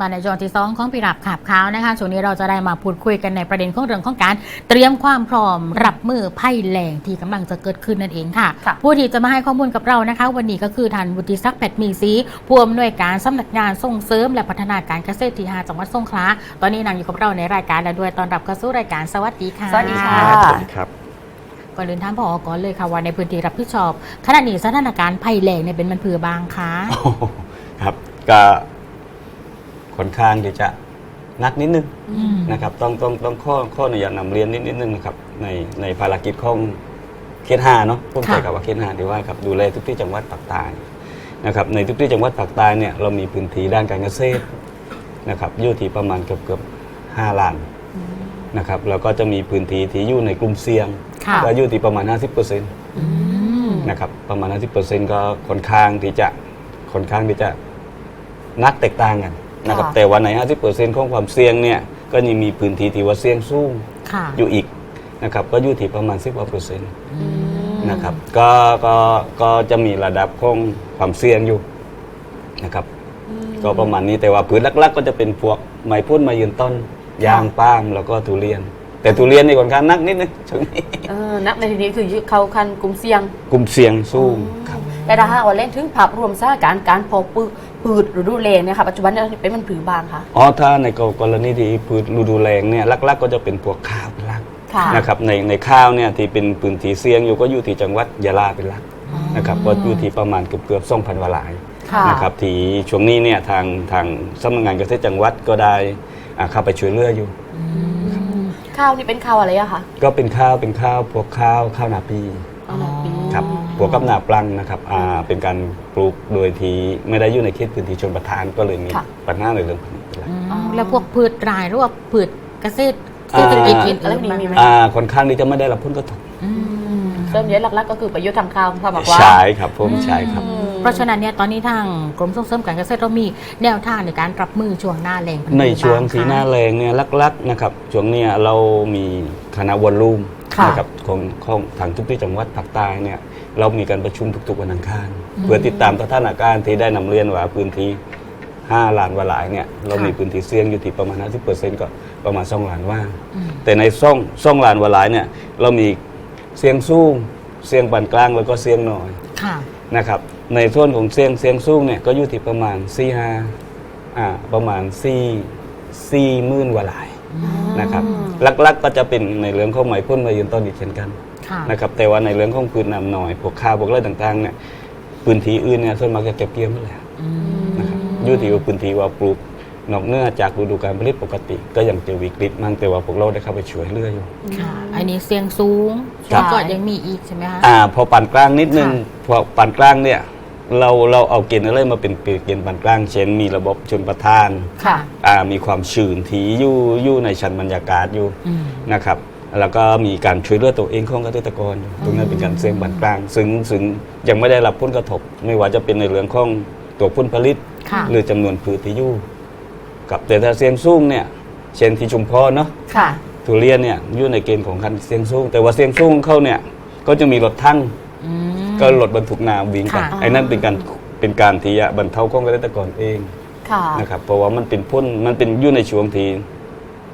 มาในช่วงที่สองของปีรับขับขาวนะคะช่วงนี้เราจะได้มาพูดคุยกันในประเด็นของเรื่องของการ เตรียมความพร้อมรับมือภัยแล้งที่กำลังจะเกิดขึ้นนั่นเองค่ะค่ะ ผู้ที่จะมาให้ข้อมูลกับเรานะคะ วันนี้ก็คือท่านวุฒิศักดิ์แปดมีศรีผู้อำนวยการสำนักงานส่งเสริม และพัฒนาการเกษตรที่5จังหวัดสงขลาตอนนี้นางอยู่กับเราในรายการแล้วด้วยตอนรับเข้าสู่รายการสวัสดีค่ะสวัสดีค่ะครับสวัสดีครับก่อนเดินทางพอก่อนเลยค่ะว่าในพื้นที่รับผิดชอบขณะนี้สถานการณ์ภัยแล้งเนี่ยเป็นมันเผือบางคะโอ้โหครับก็ ค่อนข้างที่จะนักนิดนึงอืม นะครับต้องต้องต้องข้อข้ออนุญาตนำเรียนนิดนิดนึงนะครับในในภารกิจของเขตห้าเนาะผมใช้กับว่าเขตห้าดีว่าครับดูแลทุกที่จังหวัดภาคใต้นะครับในทุกที่จังหวัดภาคใต้เนี่ยเรามีพื้นที่ด้านการเกษตรนะครับอยู่ที่ประมาณเกือบเกือบห้าล้านนะครับแล้วก็จะมีพื้นที่ที่อยู่ในกลุ่มเสี่ยงค่ะ ก็อยู่ที่ประมาณ 50%เอืม นะครับประมาณ 50%ก็ค่อนข้างที่จะค่อนข้างที่จะนักแตกต่างกัน นะครับ ค่ะ แต่วันไหน50%ของความเสี่ยงเนี่ยก็ยังมีพื้นที่ที่ว่าเสี่ยงสูงค่ะอยู่อีกนะครับก็อยู่ที่ประมาณ 10กว่าเปอร์เซ็นต์อืมนะครับก็ก็ก็จะมีระดับของความเสี่ยงอยู่นะครับก็ประมาณนี้แต่ว่าพื้นหลักๆ ก็จะเป็นพวกไม้พุ่นไม้ยืนต้น ยางป้าล์มแล้วก็ทุเรียน แต่ทุเรียนนี่ค่อนข้างนักนิดนึงช่วงนี้ เออนักในที่นี้คือเขาคันกลุ่มเสี่ยง กลุ่มเสี่ยงสูงครับ แต่ถ้าหากว่าเล่นถึงภาพรวมสถานการณ์การเพอปืปืดหรือดูแรงเนี่ยค่ะปัจจุบันเนี่ยเป็นมันผือบางค่ะ อ๋อถ้าในกรณีที่พืชฤดูแล้งเนี่ยหลักๆ ก็จะเป็นพวกข้าวเป็นหลักค่ะนะครับในในข้าวเนี่ยที่เป็นพื้นที่เสี่ยงอยู่ก็อยู่ที่จังหวัดยะลาเป็นหลักนะครับก็อยู่ที่ประมาณเกือบเกือบสองพันวาหลายค่ะนะครับที่ช่วงนี้เนี่ยทางทางสำนักงานเกษตรจังหวัดก็ได้อ่าเข้าไปช่วยเหลืออยู่ ข้าวนี่เป็นข้าวอะไรอะคะก็เป็นข้าวเป็นข้าวพวกข้าวข้าวนาปีข้าวหนาปีครับ พวกกับนาปลังนะครับอ่าเป็นการปลูกโดยที่ไม่ได้อยู่ในเขตพื้นที่ชนประทานก็เลยมีปัญหาในเรื่องผลิตเป็นหลักอืมแล้วพวกพืชรายหรือว่าพืชเกษตรอ่าเศรษฐกิจอื่นแล้วมีมีไหม อ่าค่อนข้างที่จะไม่ได้รับผลกระทบอืมเริ่มเยอะหลักๆก็คือประโยชน์ทางข้าวค่ะบอกว่า ใช่ครับผมใช่ครับ อืม เพราะฉะนั้นเนี่ยตอนนี้ทางกรมส่งเสริมการเกษตรเรามีแนวทางในการรับมือช่วงหน้าแรงในช่วงสีหน้าบ้แรงเนี่ยลักๆนะครับช่วงเนี้ยเรามีคณะวอลลุ่มค่ะ นะครับของของทางทุกที่จังหวัดภาคใต้เนี่ย เรามีการประชุมทุกๆวันอังคารเพื่อติดตามสถานการณ์ที่ได้นำเรียนว่าพื้นที่5ล้านวาหลายเนี่ยเรามีพื้นที่เสี่ยงอยู่ที่ประมาณ50%ก็ประมาณ2ล้านว่างอืมแต่ในซ่องซ่องล้านวาหลายเนี่ยเรามีเสี่ยงสูงเสี่ยงปานกลางแล้วก็เสี่ยงน้อยค่ะนะครับในส่วนของเสียงเสียงสูงเนี่ยก็อยู่ที่ประมาณ4 5อ่าประมาณ4 4หมื่นกว่าหลายนะครับหลักๆก็จะเป็นในเรื่องของไหมพ่นมายืนต้นอีกเช่นกัน ค่ะ นะครับแต่ว่าในเรื่องของพื้นน้ำหน่อยพวกข้าวพวกอะไรต่างๆเนี่ยพื้นที่อื่นเนี่ยส่วนมากจะเก็บเกี่ยวหมาแล้วอืม นะครับอยู่ที่ว่าพื้นที่ว่าปลูกนอกเหนื้อจากฤดูการผลิตปกติ ก็ยังเจอวิกฤตมั่งแต่ว่าพวกเราได้เข้าไปช่วยเหลืออยู่ ค่ะ อันนี้เสียงสูงครัแล้วบ ก็ยังมีอีกใช่ไหมคะ อ่าพอปานกลางนิดนึงค่ะ พอปานกลางเนี่ยเราเราเอาเกณฑ์อะไรมาเป็นเกณฑ์ปานกลาง เช่นมีระบบชนประทานค่ะ อ่ามีความชื้นที่อยู่อยู่ในชั้นบรรยากาศอยู่อืม นะครับ แล้วก็มีการช่วยเหลือตัวเองของเกษตรกรอยู่ตรงนั้นเป็นการเสี่ยงปานกลาง ซึ่งซึ่งยังไม่ได้รับผลกระทบ ไม่ว่าจะเป็นในเรื่องของตัวผลผลิต ค่ะ หรือจำนวนพืชที่อยู่กับแต่ถ้าเสี่ยงสูงเนี่ยเช่นที่ชุมพรเนาะ ค่ะ ทุเรียนเนี่ยอยู่ในเกณฑ์ของคันเสี่ยงสูง แต่ว่าเสี่ยงสูงเขาเนี่ยก็จะมีรถทั้งอืม ก็รถบรรทุกน้ำวิ่งกันค่ะ ไอ้นั่นเป็นการเป็นการที่จะบรรเทาของเกษตรกรเองค่ะ นะครับเพราะว่ามันเป็นพ่นมันเป็นอยู่ในช่วงที่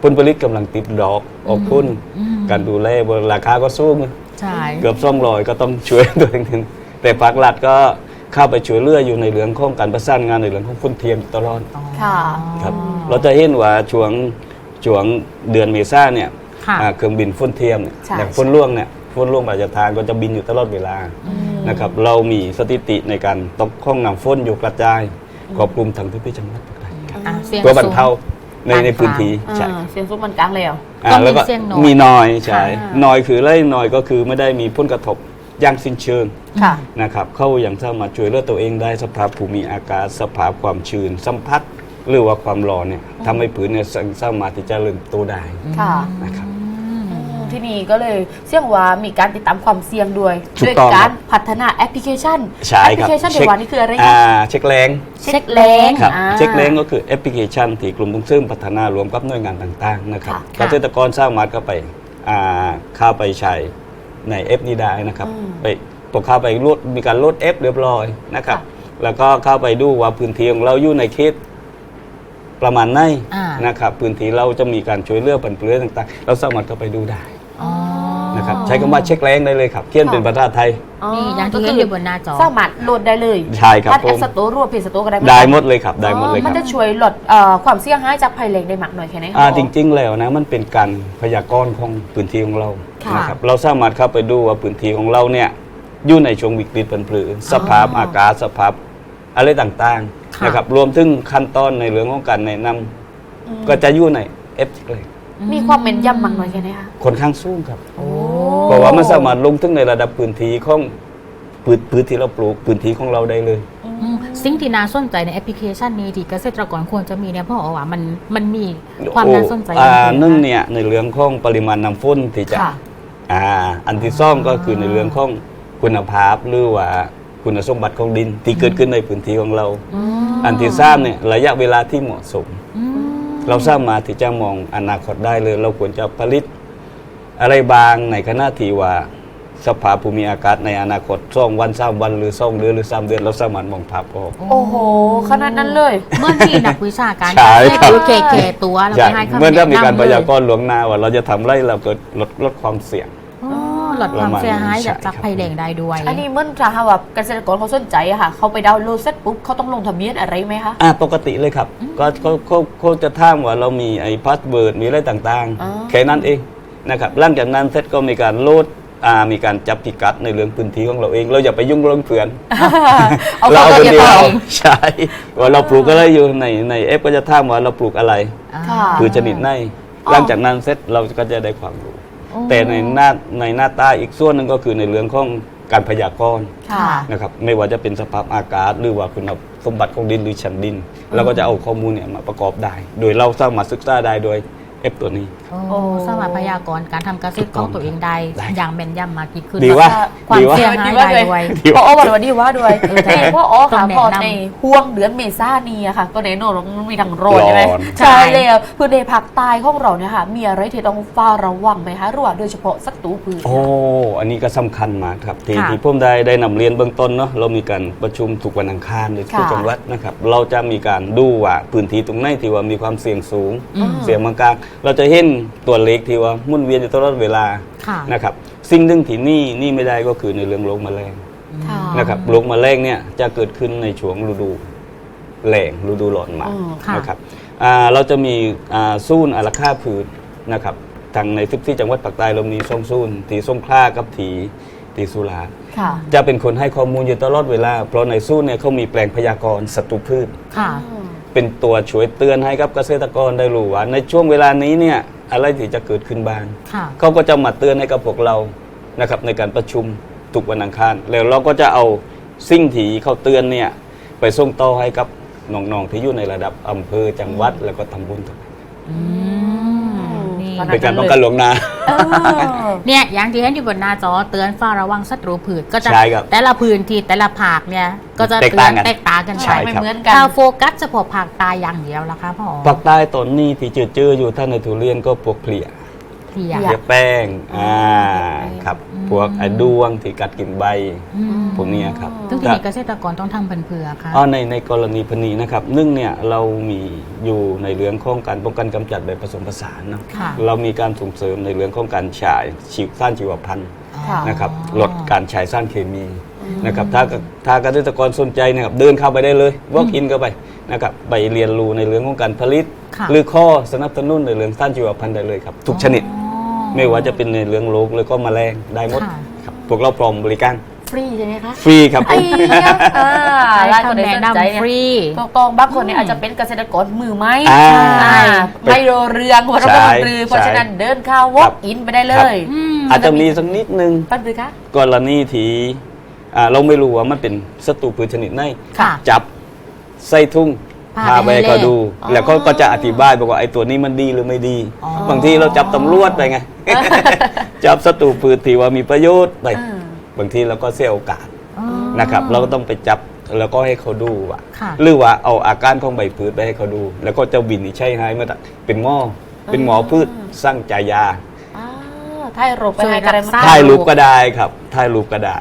พ่นผลิตกำลังติดดอกออกพ่นอืมการดูแลราคาก็สูงใช่เกือบซ่องรอยก็ต้องช่วยตัวเองแต่ภาครัฐก็เข้าไปช่วยเหลืออยู่ในเรื่องของการประสานงานในเรื่องของพ่นเทียมตลอดค่ะครับ เราจะเห็นว่าช่วงช่วงเดือนเมษาเนี่ยค่ะ อ่าเครื่องบินพ่นเทียมเนี่ยใช่ อย่างพ่นล่วงเนี่ยพ่นล่วงปราชทานก็จะบินอยู่ตลอดเวลา นะครับเรามีสถิติในการตกข้องน้ำฝนอยู่กระจายครอบคลุมทั้งทุกที่จังหวัดภาคใต้ครับอะเสียงตัวบรรเทาสูง ในปานในพื้นกลางที่อ่าใช่เสียงซุ้มมันกลางแล้วอ่าก็มีแล้วก็เสียงน้อยมีน้อยใช่ค่ะน้อยคือไล่น้อยก็คือไม่ได้มีผลกระทบอย่างสิ้นเชิงค่ะนะครับเข้าอย่างสามารถช่วยเหลือตัวเองได้สภาพภูมิอากาศสภาพความชื้นสัมผัสหรือว่าความร้อนเนี่ยทำให้ผืนเนี่ยสามารถที่จะเริ่มโตได้ค่ะนะครับอืม ที่นี่ก็เลยเสี่ยงว่ามีการติดตามความเสี่ยงด้วยถูกด้วยต้องการครับพัฒนาแอปพลิเคชันใช่แอปพคลิรับเคชันเดี๋ยววันนี้คืออะไรอ่าคะเช็คแรงเช็คแรงครับอ่า เช็คแรงก็คือแอปพลิเคชันที่กลุ่มส่งเสริมพัฒนารวมกับหน่วยงานต่างๆนะครับค่ะเกษตรกรสามารถเข้าไปอ่าเข้าไปใช้ในแอปนี้ได้นะครับอืมไปพอเข้าไปโหลดมีการโหลดแอปเรียบร้อยนะครับค่ะ แล้วก็เข้าไปดูว่าพื้นที่ของเราอยู่ในเขต ประมาณไหนอ่านะครับพื้นที่เราจะมีการช่วยเหลือปันเปลือยต่างๆ เราสามารถเข้าไปดูได้อ๋อ นะครับใช้คำว่าเช็คแรงได้เลยครับเขียนเป็นภาษาไทย นี่อย่างที่เห็นอยู่บนหน้าจอ สามารถโหลดได้เลยใช่ครับถ้าแอผปม สโตร์รวมเพจสโตร์ก็ได้หได้หมดเลยครับได้หมดเลยคมัรันบจะช่วยลดเอ่อความเสียหายจากภัยแรงได้มากหน่อยแค่ไหนคะอ่าจริง ๆ แล้วนะมันเป็นการพยากรณ์ของพื้นที่ของเราค่ะ นะครับเราสามารถเข้าไปดูว่าพื้นที่ของเราเนี่ยอยู่ในช่วงวิกฤตผันผรือสภาพอากาศสภาพอะไรต่าง ค่ะๆนะครับรวมถึงขั้นตอนในเรื่องของการแนะนำอืมก็จะอยู่ในเอฟเลยมีความแม่นยำมากหน่อยแค่ไหนคะค่อนข้างสูงครับ โอ้เพราะว่ามันสามารถลงถึงในระดับพื้นที่ของพื้นพื้นที่เราปลูกพื้นที่ของเราได้เลย อืมสิ่งที่น่าสนใจในแอปพลิเคชันนี้ที่เกษตรกรควรจะมีเนี่ยเพราะว่ามันมันมีความน่าสนใจอ่าอย่างนึ่งเนี่ยในเรื่องของปริมาณน้ำฝนที่จะค่ะ อ่าอันที่สองก็คือในเรื่องของคุณภาพหรือว่า คุณสมบัติของดินที่เกิดขึ้นในพื้นที่ของเราอืมอันที่สามเนี่ยระยะเวลาที่เหมาะสมอืมเราสามารถที่จะมองอนาคตได้เลย เราควรจะผลิต อะไรบางในขณะที่ว่าสภาพภูมิอากาศในอนาคตสองวันสามวันหรือสองเดือนหรือสามเดือนเราสามารถมองภาพออก โอ้โหขนาดนั้นเลย เมื่อที่นักวิชาการใช่ได้ดูเคเคตัวแล้วใช่ไปให้คำเมื่อถ้ามีการแนะนำพเลยยากรณ์หลวงหน้าว่าเราจะทำไรเราเกิดลดลดความเสี่ยงอ๋อ ลดความเสียหายใช่จากจากครับภัยแรงได้ด้วย อันนี้เหมื่อนจะหาว่าเกษตรกรเขาสนใจอะค่ะ เขาไปดาวน์โหลดเสร็จปุ๊บเขาต้องลงทะเบียนอะไรไหมคะ อ่าปกติเลยครับ ก็เขาเขาเขาจะท่ามว่าเรามีไอ้พาสเวิร์ดมีอะไรต่างอ๋อๆแค่นั้นเองนะครับหลังจากนั้นเสร็จก็มีการโหลดอ่ามีการจับพิกัดในเรื่องพื้นที่ของเราเอง เราอย่าไปยุ่งเรื่องเพื่อนเอาเราเขาคนจะเดียต่วอใช่ว่าเราปลูกอะไรอยู่ในในเอฟก็จะท่ามว่าเราปลูกอะไรอ่าค่ะคือชนิดไหนอ๋อหลังจากนั้นเสร็จเราก็จะได้ความรู้โอ้ แต่ในหน้าในหน้าใต้อีกส่วนหนึ่งก็คือในเรื่องของการพยากรณ์ค่ะ นะครับไม่ว่าจะเป็นสภาพอากาศ หรือว่าคุณสมบัติของดินหรือชั้นดินเราก็จะเอาข้อมูลเนี่ยมาประกอบได้ โดยเราสามารถศึกษาได้โดยเอฟตัวนี้ โอ้สามารถพยากรณ์การทำเกษตรของตัวเองได้ ได้อย่างแม่นยำมากยิ่งขึ้นดีว่าความดีว่าเสียหายได้ด้วย ดีพว่าอวันวันนี้ว่าด้วยเออใช่นี่พ่ออ๋อต้ค่ะองแนะพอนำในห่วงเดือนเมษานี้อะค่ะก็แน่นอนว่ามันมีทั้งร้อนใช่ไหมร้อน ใช่แล้วพื้นในภาคใต้ของเราเนี่ยค่ะ มีอะไรที่ต้องเฝ้าระวังไหมคะหรือว่าโดยเฉพาะสักตูพืชโอ้ อันนี้ก็สำคัญมากครับ ที่ค่ะที่ผมได้ได้นำเรียนเบื้องต้นเนาะเรามีการประชุมทุกวันอังคารในทุกค่ะจังหวัดนะครับ เราจะมีการดูว่าพื้นที่ตรงไหนที่ว่ามีความเสี่ยงสูง อืม เสี่ยงบางกลางเราจะเห็นตัวเลขที่ว่าหมุนเวียนอยู่ตลอดเวลาค่ะนะครับ สิ่งหนึ่งที่นี่นี่ไม่ได้ก็คือในเรื่องโรคแมลงค่ะนะครับโรคแมลงเนี่ยจะเกิดขึ้นในช่วงฤดูแล้งฤดูร้อนมาอืมค่ะ นะครับอ่าเราจะมีอ่าซูนย์อาราค่าพืชนะครับทางในทุกที่จังหวัดภาคใต้เรามีซ่องซูนย์ที่สงขลากับที่ที่สุราษฎร์ ค่ะ จะเป็นคนให้ข้อมูลอยู่ตลอดเวลา เพราะในซูนย์เนี่ยเขามีแปลงพยากรณ์ศัตรูพืช ค่ะ เป็นตัวช่วยเตือนให้กับเกษตรกรได้รู้ว่าในช่วงเวลานี้เนี่ยอะไรที่จะเกิดขึ้นบ้างค่ะเขาก็จะมาเตือนให้กับพวกเรานะครับในการประชุมทุกวันอังคารแล้วเราก็จะเอาสิ่งที่เขาเตือนเนี่ยไปส่งต่อให้กับน้องๆที่อยู่ในระดับอำเภอจังหวัดแล้วก็ตำบลต่างอืม นี่ขนาดเป็นการป้องกันหลวงหนา เออเนี่ยอย่างที่เห็นอยู่บนหน้าจอเตือนเฝ้าระวังศัตรูพืชก็จะใช่ครับแต่ละพื้นที่แต่ละภาคเนี่ยก็จะแตกเตือต่านงกันแตกต่างกันใช่ ไปไม่ครับ เหมือนกัน ถ้าโฟกัสเฉพาะภาคใต้อย่างเดียวล่ะคะพ่อ ภาคใต้ตอนนี้ที่เจอๆอยู่ท่านในทุเรียนก็พวกเพลีย เพลีย เพลีเพลียแป้งอ๋ออ่าเพลียครับอืม พวกไอ้ดวงที่กัดกินใบ อืมพวกเนี้ยครับ ซึ่งทีนี้เกษตรกรต้องทำเป็นเผื่อค่ะ อ๋อในในกรณีพนีนะครับหนึ่งเนี่ยเรามีอยู่ในเรื่องของการป้องกันกำจัดแบบผสมผสานเนอะค่ะ เรามีการส่งเสริมในเรื่องของการฉายฉีดสร้างชีวพันธุ์ค่ะ นะครับลดการใช้สารเคมีนะครับถ้าถ้าเกษตรกรสนใจนะครับเดินเข้าไปได้เลย walk in เข้าไปนะครับไปเรียนรู้ในเรื่องของการผลิต ค่ะ หรือข้อสนับสนุนในเรื่องสร้างชีวพันธุ์ได้เลยครับทุกชนิด อ๋อ ไม่ว่าจะเป็นในเรื่องโรคหรือก็แมลงได้หมดค่ะ ครับพวกเราพร้อมบริการฟรีใช่ไหมคะฟรีครับผไอ้มเหี้ยอ่าให้รายคนคำใดแนะสนใจนำเนี่ย ฟรี ถูกต้องบางคนเนี่ยอาจจะเป็นเกษตรกรมือไม้อ่าอ่าไม่โรเรืองหัวเราะใช่บันรือเพราะใช่ฉะนั้นเดินเข้าวครัอกบ อินไปได้เลครับยอืม อาจจะมีสักนิดนึง ปั้นรือคะ กรณีที่อ่าเราไม่รู้ว่ามันเป็นศัตรูพืชชนิดไหนค่ะ จับใส่ทุ่งพาพาไปไปให้ให้เขาเล่นดูอ๋อแล้วก็ก็จะอธิบายบอกว่าไอ้ตัวนี้มันดีหรือไม่ดี อ๋อ บางทีเราจับตำรวจไปไง จับศัตรูพืชที่ว่ามีประโยชน์ไปอ่าบางทีเราก็เสียโอกาสอ๋อนะครับ เราก็ต้องไปจับแล้วก็ให้เขาดูว่าค่ะหรือว่าเอาอาการของใบพืชไปให้เขาดู แล้วก็จะวินิจฉัยให้มาเป็นหมอเป็นหมอพืชสร้างจ่ายยาอ่าถ้าให้โรคไปให้กันได้ช่วยรักษาถ่ายรูปก็ได้ครับถ่ายรูปก็ได้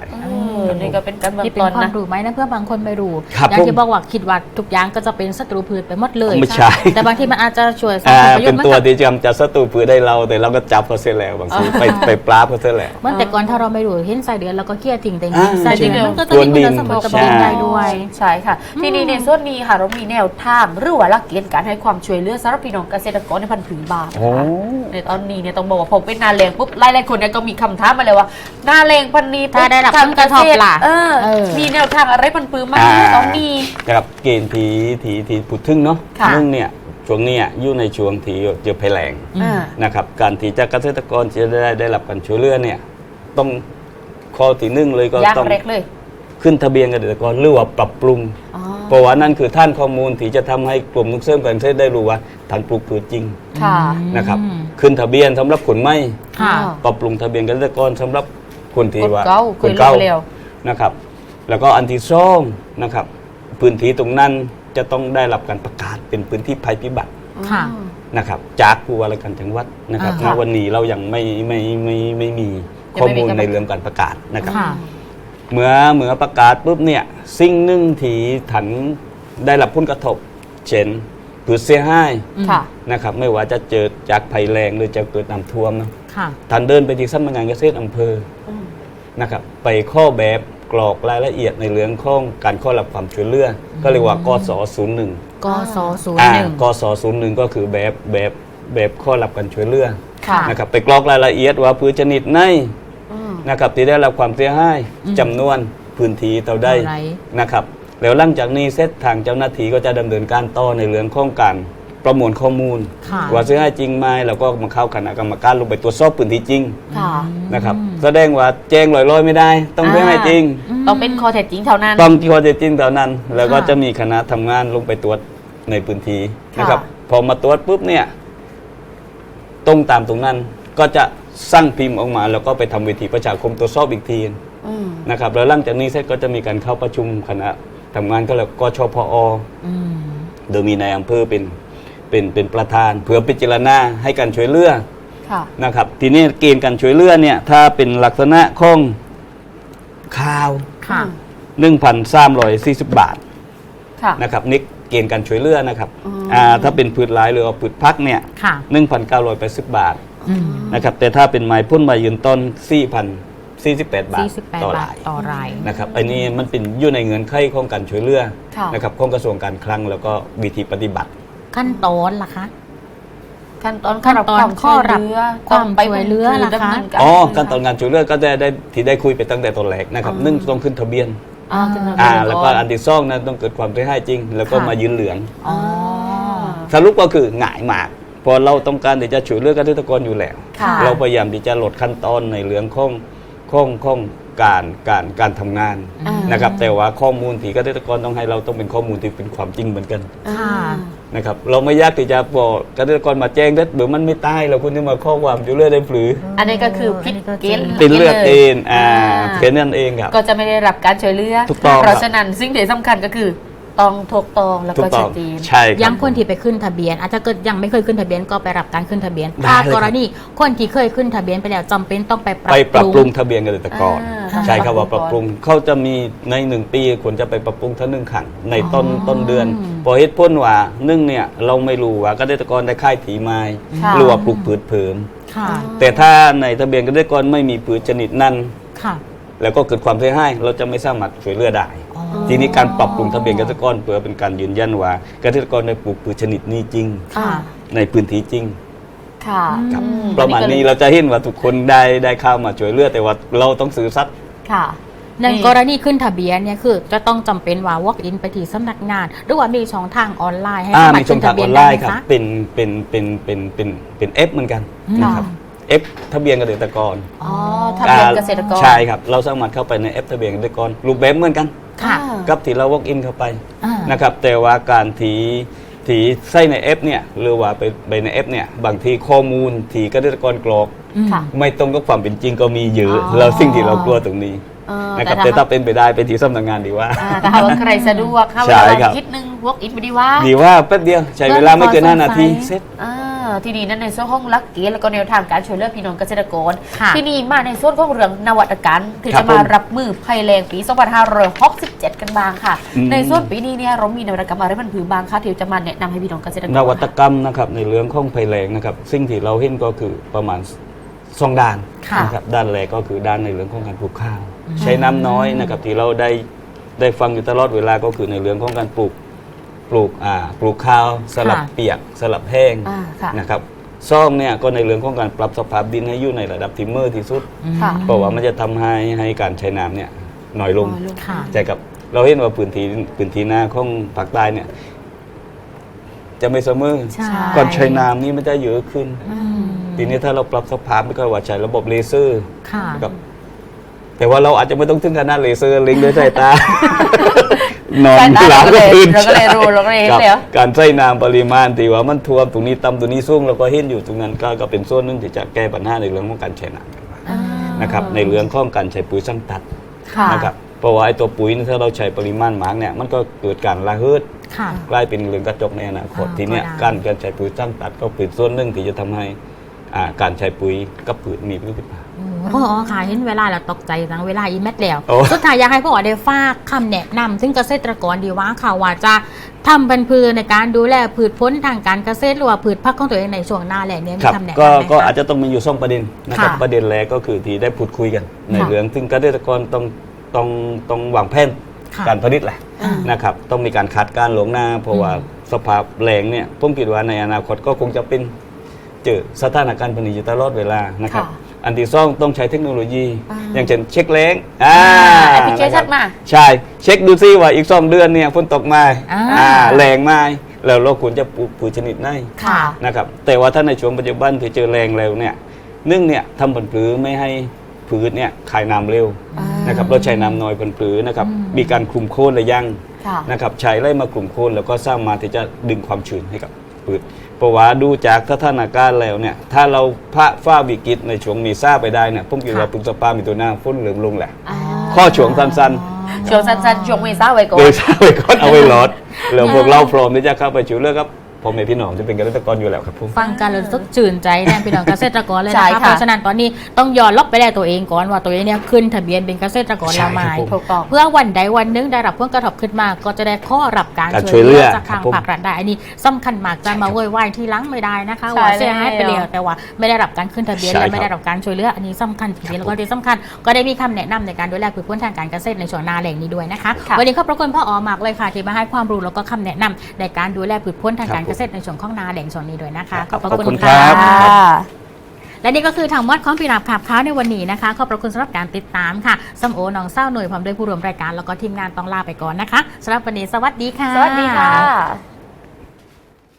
อืมอนี่ก็เป็นการเบื้อนี่งเป็นต้นความนะ รู้ไหมนะเพื่อบางคนไม่รู้ครับอย่างผมที่บอกว่าคิดว่าทุกอย่างก็จะเป็นศัตรูพืชไปหมดเลยไม่ใช่ แต่บางทีมันอาจจะช่วยสร้างอ่าผลประโยเป็ชนน์มันตัวจะที่จะจะศัตรูพืชได้เรา แต่เราก็จับเขาเสียแล้วบางทีไปไปปราบเขาเสียแล้วเมื่อแต่ก่อนถ้าเราไม่รู้เห็นสายเดือนเราก็เครียดทิ้งแต่จริงอ่าๆสายเดือนจริงๆมันก็จะกวนมีดิคุณนสมบัติกับใช่ดินได้ด้วย ใช่ค่ะ ทีนี้ในส่วนนี้ค่ะเรามีแนวทางหรือว่าหลักเกณฑ์การให้ความช่วยเหลือสำหรับพี่น้องเกษตรกรในพันธุ์ผืนบางโอ้ในตอนนี้เนี่ยต้องบอกว่าผมเป็นนาแรงปุ๊บหลายๆคนเนี่ยก็มีคำถามมาเลยว่านาแรงพันธุ์นี้ปุ๊ถ้าได้รับผลกระทบล่ะเออเออ มีแนวทางอะไรพันธุ์ผืนบ้างอ่าตอนนี้นะครับเกณฑ์ทีทีทีผุดทึ่งเนาะค่ะนึ่งเนี่ยช่วงเนี้ยอยู่ในช่วงที่เจอภัยแล้งอืมอ่า นะครับการที่จะเกษตรกรจะได้ได้รับการช่วยเหลือเนี่ยต้องข้อที่หนึ่งเลยก็อย่างต้องแรกเลย ขึ้นทะเบียนเกษตรกรหรือว่าปรับปรุง อ๋อ เพราะว่านั่นคือท่านข้อมูลที่จะทำให้กลุ่มนุกเสริมการเกษตรได้รู้ว่าท่านปลูกพืชจริงค่ะ นะครับอืมขึ้นทะเบียนสำหรับคนไม่ค่ะ ปรับปรุงทะเบียนเกษตรกรสำหรับคนที่คนว่าเก่าคนเคยเก่าลงเร็ว นะครับ แล้วก็อันที่สองนะครับ พื้นที่ตรงนั้นจะต้องได้รับการประกาศเป็นพื้นที่ภัยพิบัติค่ะ นะครับ จากผู้ว่าราชการจังหวัดนะครับอ่าณวันนี้เรายังไม่ไม่ไม่ไม่ไม่มียังข้อไม่มีมูลการ ในเรื่องการประกาศนะครับ ค่ะ เมื่อเมื่อประกาศปุ๊บเนี่ยสิ่งหนึ่งที่ถันได้รับผลกระทบ เช่นผืดเสียหายอืมค่ะ นะครับ ไม่ว่าจะเจอจากภัยแรงหรือจะเกิดน้ำท่วมนะค่ะ ท่านเดินไปที่สำนักงานเกษตรอำเภออืม นะครับไปข้อแบบกรอกรายละเอียดในเรื่องของการข้อรับความช่วยเหลือก็เรียกว่ากสศูนย์หนึ่งกสศูนอ่าย์หนึ่งกสศูนย์หนึ่งก็คือแบบแบบแบบข้อรับการช่วยเหลือค่ะนะครับไปกรอกรายละเอียดว่าพืชชนิดไหนอืม นะครับที่ได้รับความเสียหายอืมจำนวนพื้นที่เท่าใดเท่าไหร่นะครับแล้วหลังจากนี้เสร็จทางเจ้าหน้าที่ก็จะดำเนินการต่อในเรื่องของการ ประมวลข้อมูล ค่ะว่าเสียหายจริงไหมแล้วก็มาเข้าคณะกรรมการลงไปตรวจสอบพื้นที่จริงค่ะ นะครับแสดงว่าแจ้งลอยๆไม่ได้ ต้องเสียหายจริง ต้องเป็นข้อเท็จจริงเท่านั้น ต้องที่ข้อเท็จจริงเท่านั้น แล้วก็ค่ะจะมีคณะทำงานลงไปตรวจในพื้นที่ค่ะ นะครับ พอมาตรวจปุ๊บเนี่ย ตรงตามตรงนั้น ก็จะสร้างพิมพ์ออกมา แล้วก็ไปทำเวทีประชาคมตรวจสอบอีกทีอืมนะครับ แล้วหลังจากนี้เสร็จก็จะมีการเข้าประชุมคณะทำงานก็แล้วกชพอ อืม โดยมีนายอำเภอเป็น เป็นเป็นประธาน เพื่อพิจารณาให้การช่วยเหลือค่ะนะครับ ทีนี้เกณฑ์การช่วยเหลือเนี่ยถ้าเป็นลักษณะของข้าวค่ะ 1,340 บาทค่ะ นะครับนี่เกณฑ์การช่วยเหลือนะครับอืมอ่าถ้าเป็นพืชหลายหรือว่าพืชพักเนี่ยค่ะ 1,980 บาทอืมนะครับแต่ถ้าเป็นไม้พ่นใบยืนต้น 4,048 บาท48ต่อบาทรายต่อราย นะครับอันนี้มันเป็นอยู่ในเงื่อนไขของการช่วยเหลือค่ะ นะครับของกระทรวงการคลังแล้วก็วิธีปฏิบัติ ขั้นตอนล่ะคะ ขั้นตอนขั้นตอนข้อรับความความช่วยเหลือล่ะคะอ๋อการตอนงานช่วยเหลือก็ได้ได้ที่ได้คุยไปตั้งแต่ตอนแรกนะครับหนึ่งต้องขึ้นทะเบียนอ่าขึ้นมาอ่าเป็นแล้วก็อันที่สองนะต้องเกิดความเสียหายจริง แล้วก็ค่ะมายืนเหลืองอ๋อสรุปก็คือหงายหมากเพอเราต้องการที่จะช่วยเหลือกเกษตรกรอยู่แล้วค่ะเราพยายามที่จะลดขั้นตอนในเรื่องของของของ การการการทำงานอ่านะครับแต่ว่าข้อมูลที่เกษตรกรต้องให้เราต้องเป็นข้อมูลที่เป็นความจริงเหมือนกันค่ะ นะครับเราไม่ยากที่จะบอกเกษตรกรมาแจ้งได้เดี๋ยวมันไม่ตายเราคุณจะมาข้อความช่วยเหลือได้หรืออันนี้ก็คือพิษเกณฑ์เป็นเลือดเองอ่าอ่า แค่นั้นเองครับ ก็จะไม่ได้รับการช่วยเหลือ ถูกต้องเพราะครับฉะนั้นสิ่งที่สำคัญก็คือ ต้องถูกต้องแล้วถูก็กต้ชัอดงเจนใช่คยัรับงคนที่ไปขึ้นทะเบียนอาจจะเกิดยังไม่เคยขึ้นทะเบียนก็ไปรับการขึ้นทะเบียนได้ถ้าเลยครับ กรณีคนที่เคยขึ้นทะเบียนไปแล้วจำเป็นต้องไปปรับไปปรับปรุงงทะเบียนเกษตรกรอ่าใช่ครับว่าปรับปรุงเขาจะมีในหนึ่งปีควรจะไปปรับปรุงทั้งหนึ่งครั้งในต้นอ๋อต้นเดือนเพอเหตุพ้นว่าหนึ่งเนี่ยเราไม่รู้ว่าเกษตรกรได้ค่ายถีไม้ค่ะ หรือว่าปลูกพืชเผิมค่ะ แต่ถ้าในทะเบียนเกษตรกรไม่มีพืชชนิดนั้น ค่ะ แล้วก็เกิดความเสียหายเราจะไม่สามารถช่วยเหลือได้อ๋อ ทีนี้การปรับปรุงทะเบียนเกษตรกรเพื่อเป็นการยืนยันว่าเกษตรกรได้ปลูกพืชชนิดนี้จริง ค่ะ ในพื้นที่จริง ค่ะครับ อืประมาณนี้เราจะเห็นว่าทุกคนได้ได้เข้ามาช่วยเหลือแต่ว่าเราต้องสื่อสัตย์ค่ะในกรณีขึ้นทะเบียนเนี่ยคือจะต้องจำเป็นว่า walk in ไปที่สำนักงาน หรือว่ามีช่องทางออนไลน์ให้อ่าสามารมีถช่อขึ้งนทาทะงเบีอยนอนไลได้น์ไหมครับ คะ เป็น เป็น เป็น เป็น เป็น เป็นเอฟเหมือนกันอืมนะครับ เอฟทะเบียนเกษตรกรอ๋อทะเบียนเกษตรกร ใช่ครับ เราสามารถเข้าไปในเอฟทะเบียนเกษตรกรรูปแบบเหมือนกัน ค่ะอ่ากับที่เรา walk in เข้าไปอ่านะครับแต่ว่าการถีถีใส่ในเอฟเนี่ยหรือว่าไปไปในเอฟเนี่ยบางทีข้อมูลที่เกษตรกรกรอก อืม ค่ะ ไม่ตรงกับความเป็นจริงก็มีเยอะอ๋อ เราสิ่งที่เรากลัวตรงนี้เออนะครับแต่แต่ถ้าถ้าเป็นไปได้ไปที่สำนักงานดีว่า อ่าแต่ถ้าว่าใครสะดวกค่ะเวใช่ลาครับคิดนึง walk in ไปดีว่า ดีว่าแป๊บเดียวใช้เวลาไม่เกิน5นาทีเสร็จ อ่าอ ทีนี้นั่นในส่วนของหลักเกณฑ์แล้วก็แนวทางการช่วยเหลือพี่น้องเกษตรกร ค่ะ ที่นี่มาในส่วนของเรื่องนวัตกรรมที่ครับจะมาผมรับมือภัยแรงปี 2567 กันบ้างค่ะ อืม ในส่วนปีนี้เนี่ยเรามีนวัตกรรมอะไรมันผือบางคะที่จะมาแนะนำให้พี่น้องเกษตรกร นวัตกรรมนะครับในเรื่องของภัยแรงนะครับสิ่งที่เราเห็นก็คือประมาณสองด้านค่ะนะครับด้านแรกก็คือด้านในเรื่องของการปลูกข้าว ใช้น้ำน้อยนะครับที่เราได้ได้ฟังอยู่ตลอดเวลาก็คือในเรื่องของการปลูก ปลูกอ่าปลูกข้าวสลับค่ะเปียกสลับแห้งอ่าค่ะ นะครับซ่องเนี่ยก็ในเรื่องของการปรับสภาพดินให้อยู่ในระดับที่เมื่อที่สุดค่ะ เพราะว่ามันจะทำให้ให้การใช้น้ำเนี่ยน้อยลงน้อยลง ค่ะ ใช่ครับเราเห็นว่าพื้นที่พื้นที่นาของภาคใต้เนี่ย จะไม่เสมอใช่ ก่อนใช้น้ำนี่มันจะเยอะขึ้น อืมทีนี้ถ้าเราปรับสภาพไม่ก็ว่าใช้ระบบเลเซอร์ค่ะ นะครับแต่ว่าเราอาจจะไม่ต้องถึงขนาดเลเซอร์เล็งด้วยสายตา นอนสายตาหลับเราก็เลยตื่นเราก็เลยรู้เราก็เลยเห็นครับแล้ว การใช้น้ำปริมาณที่ว่ามันท่วมตรงนี้ต่ำตรงนี้สูงเราก็เห็นอยู่ตรงนั้นก็ก็เป็นส่วนหนึ่งที่จะแก้ปัญหาในเรื่องของการใช้น้ำนะครับในเรื่องของการใช้ปุ๋ยซ้ำตัดค่ะ นะครับเพราะว่าไอ้ตัวปุ๋ยนี่ถ้าเราใช้ปริมาณมากเนี่ยมันก็เกิดการระเหิดค่ะ กลายเป็นเรือนกระจกในอนาคตอ่าทีเนี้ยก็ได้ การการใช้ปุ๋ยซ้ำตัดก็เป็นส่วนหนึ่งที่จะทำให้อ่าการใช้ปุ๋ยกับพืชมีประสิทธิภาพ พ่อค่ะเห็นเวลาเราตกใจจังเวลาอีเม็ดแล้วโอ้สุดท้ายอยากให้พ่อได้ฝากคำแนะนำถึงเกษตรกรดีว่าค่ะว่าจะทำเป็นพืชในการดูแลพืชพ้นทางการเกษตรหรือว่าพืชพักของตัวเองในช่วงหน้าแล้งเนี่ยมีครับคำแนะนำก็ไหมก็คะอาจจะต้องมีอยู่สองประเด็นนะครับค่ะประเด็นแรกก็คือที่ได้พูดคุยกัน ในค่ะเรื่องซึ่งเกษตรกรต้องต้องต้องวางแผนค่ะการผลิตแหละอ่านนะครับต้องมีการคัดการหลวงหน้า เพราะว่าอืมสภาพแรงเนี่ยผมคิดว่าในอนาคตก็คงจะเป็นเจอสถานการณ์ผลิตอยู่ตลอดเวลานะครับค่ะ อันที่สองต้องใช้เทคโนโลยี อ่า อย่างเช่นเช็คแรงอ่าแอปพลิเคชันมา ใช่ เช็คดูซิว่าอีกสองเดือนเนี่ยฝนตกไหมาอ่า อ่าแรงไหมาแล้วเราควรจะปลูกปุ๋ยชนิดไหน ค่ะ นะครับแต่ว่าถ้าในช่วงปัจจุบันที่เจอแรงเร็วเนี่ยนึ่งเนี่ยทำผลปลือไม่ให้พืชเนี่ยขายน้ำเร็วอ่านนะครับเราใช้น้ำน้อยผลปลือนะครับอืมมีการคลุมโค่นหรือยังค่ะ นะครับใช้ไล่มากลุ่มโคนแล้วก็สร้างมาที่จะดึงความชื้นให้กับ พืชเพราะว่าดูจากสถานการณ์แล้วเนี่ยถ้าเราพระฝ้าวิกฤตในช่วงมีซ่าไปได้เนี่ยผมคิดว่าค่ะปึงสปามีตัวหน้าฝนเหลือมลงแหละอ่าข้อช่วงสั้นช่วงสั้นๆช่วงเมษาไว้ก่อๆนเดซ่าไปก่อนเอาไว้รอดแล้วพวกเราพร้อมที่จะเข้าไปช่วยเหลือครับ พ่อแม่พี่น้องจะเป็นเกษตรกรอยู่แล้วครับผม ฟังกันแล้วรู้สึกชื่นใจแทนพี่น้องเกษตรกรเลยใช่นะคะค่ะ เพราะฉะนั้นตอนนี้ต้องย้อนลบไปแลตัวเองก่อนว่าตัวเองเนี่ยขึ้นทะเบียนเป็นเกษตรกรใช่ละไม้ครับผม ถูกต้อง เพื่อวันใดวันหนึงได้รับผลกระทบขึ้นมาก็จะได้ข้อรับการการช่วยเหลือช่วยเหลือจากทางครับผม ภาครัฐได้อันนี้สำคัญมากจะมาโวยวายที่หลังไม่ได้นะคะใช่ว่าเสียหายไปแล้วแล้วแต่ว่าไม่ได้รับการขึ้นทะเบียนใช่และครับไม่ได้รับการช่วยเหลืออันนี้สำคัญจริงๆแล้วก็ที่สำคัญก็ได้มีคำแนะนำในการดูแลพืชผลทางการเกษตรในช่วงหนาแหล่งนี้ด้วยนะคะค่ะ วันนี้ขอบพระคุณพ่ออ๋อมากเลยค่ะที่มาให้ความรู้แล้วก็คำแนะนำในการดูแลพืชผลทางการเกษตรในช่วงของนาแหล่งช่วงนี้ด้วยนะคะ ขอบพระขอบคุคุณณค่ะครับค่ะและนี่ก็คือทางวัดของปีราบขับค้าในวันนี้นะคะ ขอบพระคุณสำหรับการติดตามค่ะสมโอน้องเศร้าหน่วยพร้อมด้วยผู้ร่วมรายการแล้วก็ทีมงานต้องลาไปก่อนนะคะสำหรับวันนี้สวัสดีค่ะ สวัสดีค่ะ